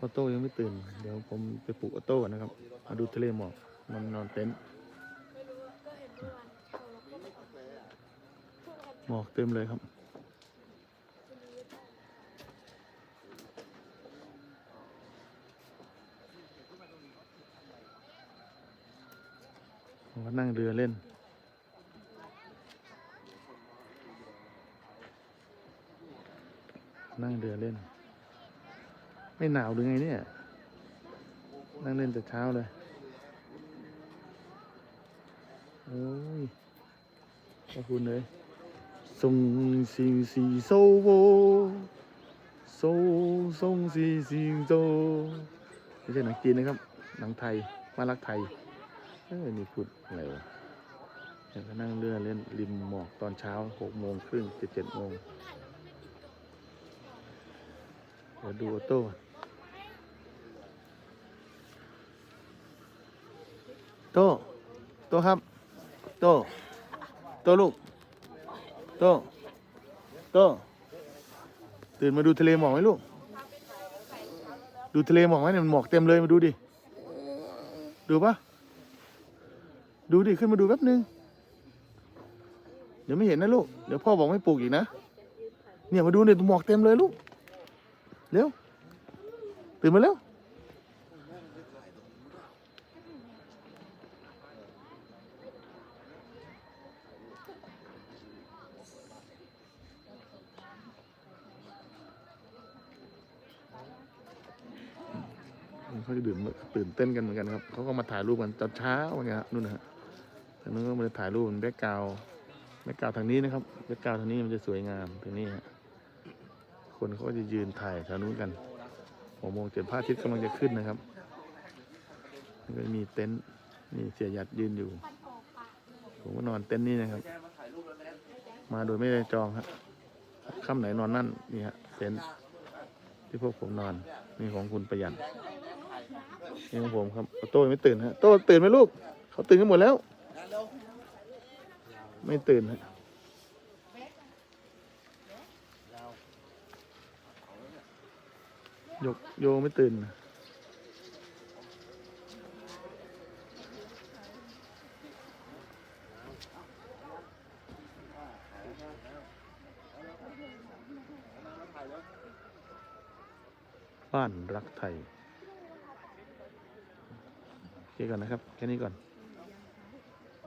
ออโต้ยังไม่ตื่น เดี๋ยวผมไปปลุกออโต้ก่อนนะครับ มาดูทะเลหมอกมันนอนเต็นท์หมอวานเขาแล้วก็พูดกันหมอกเต็มเลยครับผมก็นั่งเรือเล่นนั่งเรือเล่น ไม่หนาวหรือไงเนี่ย นั่งเล่นแต่เช้าเลย โอ้ยขอบคุณเลยส่งสิงสีโซโวโซส่งสีสิงโซไม่ใช่หนังจีนนะครับ หนังไทย มารักไทย เออนี่พูดอะไรวะอยากจะนั่งเรือเล่นริมหมอกตอนเช้าหกโมงครึ่งเจ็ดเจ็ดโมงเดี๋ยวดูออโต้ก่อน โต โตครับ โต โตลูก โต โต ตื่นมาดูทะเลหมอกไหมลูก ดูทะเลหมอกไหมเนี่ยมันหมอกเต็มเลยมาดูดิ ดูปะดูดิ ขึ้นมาดูแป๊บนึง เดี๋ยวไม่เห็นนะลูก เดี๋ยวพ่อบอกไม่ปลูกอีกนะ เนี่ยมาดูเนี่ยหมอกเต็มเลยลูก เร็ว ตื่นมาเร็ว เขาจะดื่มตื่นเต้นกันเหมือนกันครับเขาก็มาถ่ายรูปกันตอนเช้าเหมือนกันครับนู่นนะฮะทางนู้นก็มาถ่ายรูปแบ็กกราวแบ็กกราวทางนี้นะครับแบ็กกราวทางนี้มันจะสวยงามทางนี้ฮะคนเขาก็จะยืนถ่ายทางนู้นกันหกโมงเจ็ดพระอาทิตย์กำลังจะขึ้นนะครับแล้วก็มีเต็นท์นี่เสียหยัดยืนอยู่ ผมก็นอนเต็นท์นี่นะครับ มาโดยไม่ได้จองครับค่ำไหนนอนนั่นนี่ฮะเต็นท์ที่พวกผมนอนนี่ของคุณประหยัด นี่ของผมครับโต้ยังไม่ตื่นฮะโต้ตื่นไหมลูก เขาตื่นกันหมดแล้ว ไม่ตื่นฮะยกโยไม่ตื่นนะบ้านรักไทย โอเคก่อนนะครับ แค่นี้ก่อน